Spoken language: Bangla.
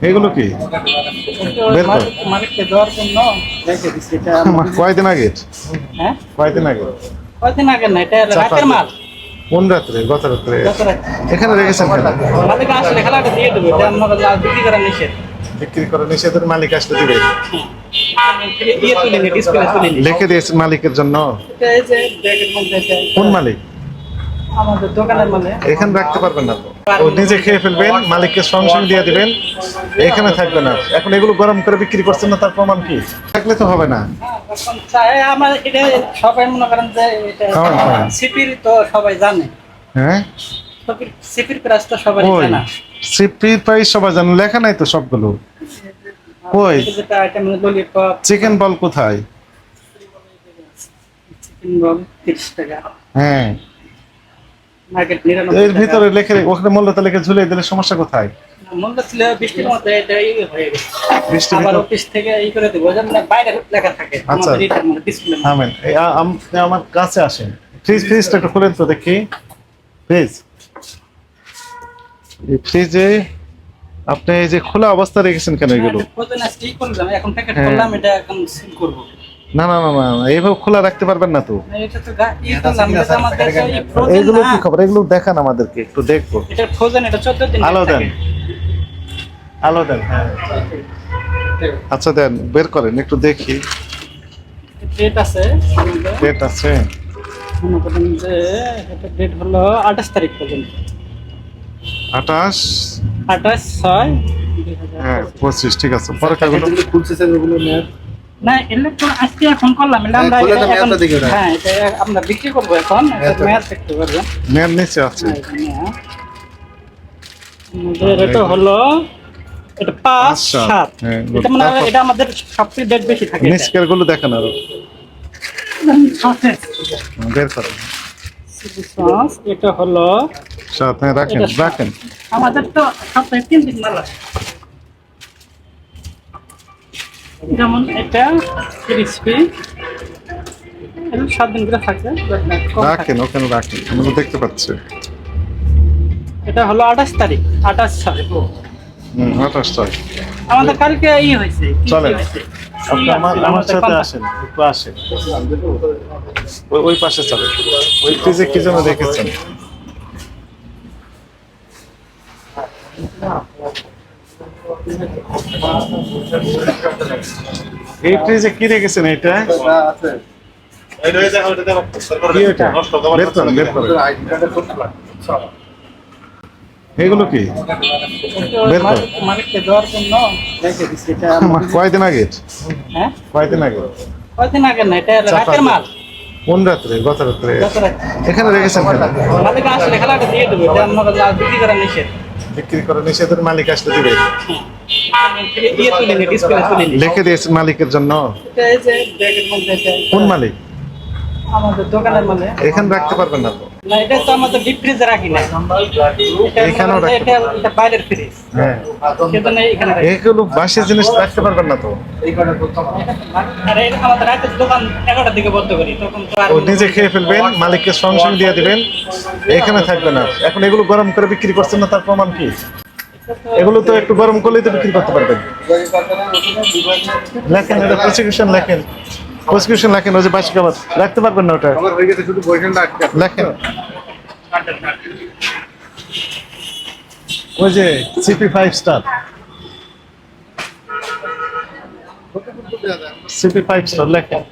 এগুলো কি? বের কর। মালিককে দেওয়ার জন্য রেখে দিচ্ছি এটা কয়দিন আগে? হ্যাঁ? কয়দিন আগে? কয়দিন আগে না এটা রাতের মাল। কোন রাত্রে? গত রাত্রে। এখানে রেখেছেন কেন? মালিক আসলে খেলাটা দিয়ে দেবে এটা আমরা বিক্রি করা নিষেধ। বিক্রি করে নিষেধের মালিক আসলে দিবে। তুলিনি লিখে দিয়েছেন মালিকের জন্য? কোন মালিক? আমাদের দোকানের মানে এখানে রাখতে পারবেন না ও নিজে খেয়ে ফেলবেন মালিককে সঙ্গে সঙ্গে দিয়ে দিবেন এখানে থাকবে না। এখন এগুলো গরম করে বিক্রি করছেন না তার প্রমাণ কি? থাকলে তো হবে না। এটা সবাই মনে করেন যে এটা খাওয়ান, খাওয়ান। সিপির তো সবাই জানে। হ্যাঁ? সিপির- সিপির প্রাইস তো সবাই ওই জানা। প্রাইস সবাই জানেন লেখা নাই তো সবগুলো। কই চিকেন বল কোথায়? চিকেন টাকা। হ্যাঁ। মার্কেট এর ভিতরে লেখে ওখানে মূল্য তালিকা ঝুলে দিলে সমস্যা কোথায়? মূল্য ছিল বৃষ্টির মধ্যে এটা হয়ে গেছে। বৃষ্টি আবার অফিস থেকে ই করে দেবো যেন বাইরে লেখা থাকে আচ্ছা। আপনি আমার কাছে আসেন। ফ্রিজ ফ্রিজটা একটু খুলেন তো দেখি। ফ্রিজ এই ফ্রিজে আপনি এই যে খোলা অবস্থা রেখেছেন কেন এগুলো? ই করলাম? এখন প্যাকেট হ্যাঁ। করলাম এটা এখন সিল করব। না না না না এইভাবে খোলা রাখতে পারবেন না তো। এইগুলো কি খবর? এগুলো দেখান আমাদেরকে একটু দেখব। দিন আলো দেন। আলো দেন হ্যাঁ। আচ্ছা দেন বের করেন একটু দেখি। ডেট আছে ডেট আছে। মনে করেন যে এটা ডেট হলো আঠাশ তারিখ পর্যন্ত। আঠাশ? আঠাশ ছয় হ্যাঁ পঁচিশ। ঠিক আছে। পরে কাগজ খুলছে স্যার ওগুলো নেয়ার না ইলেকট্রন আজকে এখন করলাম এটা আমরা হ্যাঁ, এটা তো এখন। হ্যাঁ আমরা বিক্রি করব এখন মেয়াদ দেখতে পারবেন। নিচে আছে। হ্যাঁ, এটা আমাদের হলো এটা পাঁচ সাত। হ্যাঁ, এটা মানে এটা আমাদের সবচেয়ে ডেট বেশি থাকে এটা। গুলো দেখান আরও। বের সস, এটা হলো সাত হ্যাঁ রাখেন রাখেন। আমাদের তো সপ্তাহে তিন দিন মাল আসে। যেমন এটা ক্রিসপি সাত দিন করে থাকে রাখেন ওখানে রাখেন আমরা দেখতে পাচ্ছি। এটা হলো আঠাশ তারিখ আঠাশ হুম আঠাশ ছয়। আমাদের কালকে ই হয়েছে। আপনি আমার আমার সাথে আসেন একটু আসেন। ওই- ওই পাশে চলেন ওই কি যেন দেখেছেন। এই ফ্রিজে কি রেখেছেন এটা? এগুলো কি? কয়দিন আগে? হ্যাঁ? কয়দিন আগে? কয়দিন আগে না? এটা রাতের মাল। কোন রাত্রে? গত রাত্রে? এখানে রেখেছেন দিয়ে দেবে। এটা আমরা বিক্রি করা নিষেধ। বিক্রি করে নিষেধের মালিক আসলে দিবে। লিখে দিয়েছেন মালিকের জন্য? কোন মালিক? আমাদের দোকানের মানে এখানে রাখতে পারবেন না তো? না এটা তো আমাদের ডিপ ফ্রিজে রাখি না এখানেও রাখতে এটা বাইরের ফ্রিজ হ্যাঁ। সেজন্য এখানে এগুলো বাসি জিনিস রাখতে পারবেন না তো। আর এটা আমাদের দোকান দিকে বন্ধ করি তখন তো আর ও নিজে খেয়ে ফেলবেন মালিককে সঙ্গে সঙ্গে দিয়ে দিবেন। এখানে থাকবে না। এখন এগুলো গরম করে বিক্রি করছেন না তার প্রমাণ কি? এগুলো তো একটু গরম করলেই তো বিক্রি করতে পারবেন। লেখেন এটা প্রসিকিউশন লেখেন। প্রসিকিউশন লেখেন ওই যে বাসি খাবার রাখতে পারবেন না ওটা। আমার হয়ে গেছে শুধু বয়ফ্রেন্ডটা আটকে লেখেন। ওই যে CP five star. CP five star লেখেন।